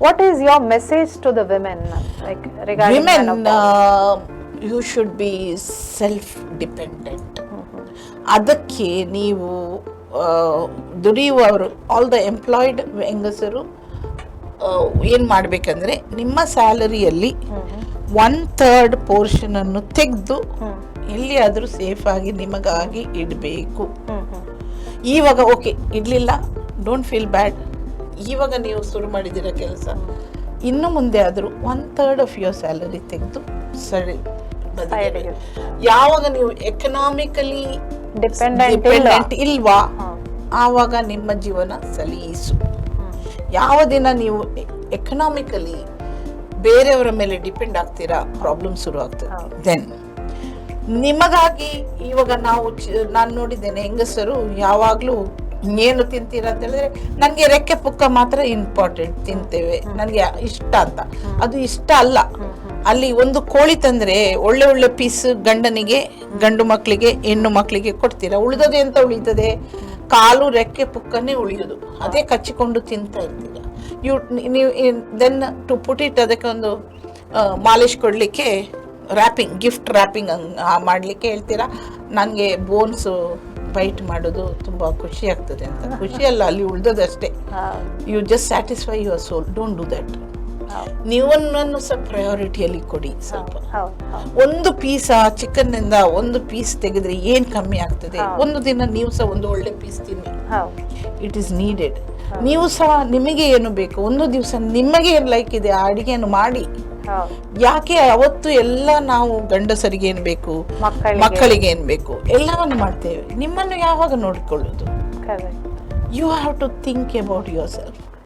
What is your message to the women, like regarding women menopause? uh, you should be self dependent ಅದಕ್ಕೆ ನೀವು ಆ, ದುಡಿಯುವವರು all the employed ಹೆಂಗಸರು ಏನು ಮಾಡಬೇಕಂದ್ರೆ ನಿಮ್ಮ ಸ್ಯಾಲರಿಯಲ್ಲಿ ಒನ್ ಥರ್ಡ್ ಪೋರ್ಷನನ್ನು ತೆಗೆದು ಎಲ್ಲಿಯಾದರೂ ಸೇಫಾಗಿ ನಿಮಗಾಗಿ ಇಡಬೇಕು. ಇವಾಗ ಓಕೆ ಇಡಲಿಲ್ಲ ಡೋಂಟ್ ಫೀಲ್ ಬ್ಯಾಡ್ ಇವಾಗ ನೀವು ಶುರು ಮಾಡಿದ್ದೀರ ಕೆಲಸ. ಇನ್ನು ಮುಂದೆ ಆದರೂ one third of your salary ತೆಗೆದು ಸರಿ ಯಾವಾಗ ನೀವು ಎಕನಾಮಿಕಲಿ ಡಿಪೆಂಡೆಂಟ್ ಇಲ್ವಾ? ಆವಾಗ ನಿಮ್ಮ ಜೀವನ ಸಲೀಸು. ಯಾವ ದಿನ ನೀವು ಎಕನಾಮಿಕಲಿ ಬೇರೆಯವರ ಮೇಲೆ ಡಿಪೆಂಡ್ ಆಗ್ತೀರಾ? ಪ್ರಾಬ್ಲಮ್ ಶುರು ಆಗ್ತದೆ. ದೆನ್ ನಿಮಗಾಗಿ ಇವಾಗ ನಾವು ನಾನು ನೋಡಿದ್ದೇನೆ ಹೆಂಗಸರು ಯಾವಾಗಲೂ ಏನು ತಿಂತೀರಾ ಅಂತ ಹೇಳಿದ್ರೆ ನನಗೆ ರೆಕ್ಕೆ ಪುಕ್ಕ ಮಾತ್ರ ಇಂಪಾರ್ಟೆಂಟ್ ತಿಂತೇವೆ. ನನಗೆ ಇಷ್ಟ ಅಂತ. ಅದು ಇಷ್ಟ ಅಲ್ಲ. ಅಲ್ಲಿ ಒಂದು ಕೋಳಿ ತಂದ್ರೆ ಒಳ್ಳೆ ಒಳ್ಳೆ ಪೀಸ್ ಗಂಡನಿಗೆ ಗಂಡು ಮಕ್ಕಳಿಗೆ ಹೆಣ್ಣು ಮಕ್ಕಳಿಗೆ ಕೊಡ್ತೀರಾ? ಉಳಿದದೆ ಅಂತ ಉಳಿತದೆ? ಕಾಲು ರೆಕ್ಕೆ ಪುಕ್ಕನೇ ಉಳಿಯೋದು. ಅದೇ ಕಚ್ಚಿಕೊಂಡು ತಿಂತಾ ಇರ್ತೀರ? ಯು ನೀವು ದೆನ್ ಟು ಪುಟ್ ಇಟ್ ಅದಕ್ಕೆ ಒಂದು ಮಾಲಿಶ್ ಕೊಡಲಿಕ್ಕೆ ರ್ಯಾಪಿಂಗ್ ಗಿಫ್ಟ್ ರ್ಯಾಪಿಂಗ್ ಮಾಡಲಿಕ್ಕೆ ಹೇಳ್ತೀರಾ? ನನಗೆ ಬೋನ್ಸು ಬೈಟ್ ಮಾಡೋದು ತುಂಬ ಖುಷಿ ಆಗ್ತದೆ ಅಂತ. ಖುಷಿ ಅಲ್ಲ ಅಲ್ಲಿ ಉಳಿದದಷ್ಟೇ you just satisfy your soul don't do that ನೀವನ್ನು ನೀವನ್ನನ್ನು ಸಹ ಪ್ರಯಾರಿಟಿಯಲ್ಲಿ ಕೊಡಿ ಸ್ವಲ್ಪ. ಒಂದು ಪೀಸ್ ಚಿಕನ್ನಿಂದ ಒಂದು ಪೀಸ್ ತೆಗೆದ್ರೆ ಏನು ಕಮ್ಮಿ ಆಗ್ತದೆ? ಒಂದು ದಿನ ನೀವು ಸಹ ಒಂದು ಒಳ್ಳೆ ಪೀಸ್ ತಿನ್ನಿ. ಇಟ್ ಈಸ್ ನೀಡೆಡ್ ನೀವು ಸಹ ನಿಮಗೆ ಏನು ಬೇಕು? ಒಂದು ದಿವಸ ನಿಮಗೆ ಏನು ಲೈಕ್ ಇದೆ ಆ ಅಡುಗೆಯನ್ನು ಮಾಡಿ. ಯಾಕೆ ಅವತ್ತು ಎಲ್ಲ ನಾವು ಗಂಡಸರಿಗೆ ಏನ್ ಬೇಕು? ಮಕ್ಕಳಿಗೆ. ಏನ್ ಬೇಕು? ಎಲ್ಲವನ್ನು ಮಾಡ್ತೇವೆ. ನಿಮ್ಮನ್ನು ಯಾವಾಗ ನೋಡಿಕೊಳ್ಳುದು. You have to think about yourself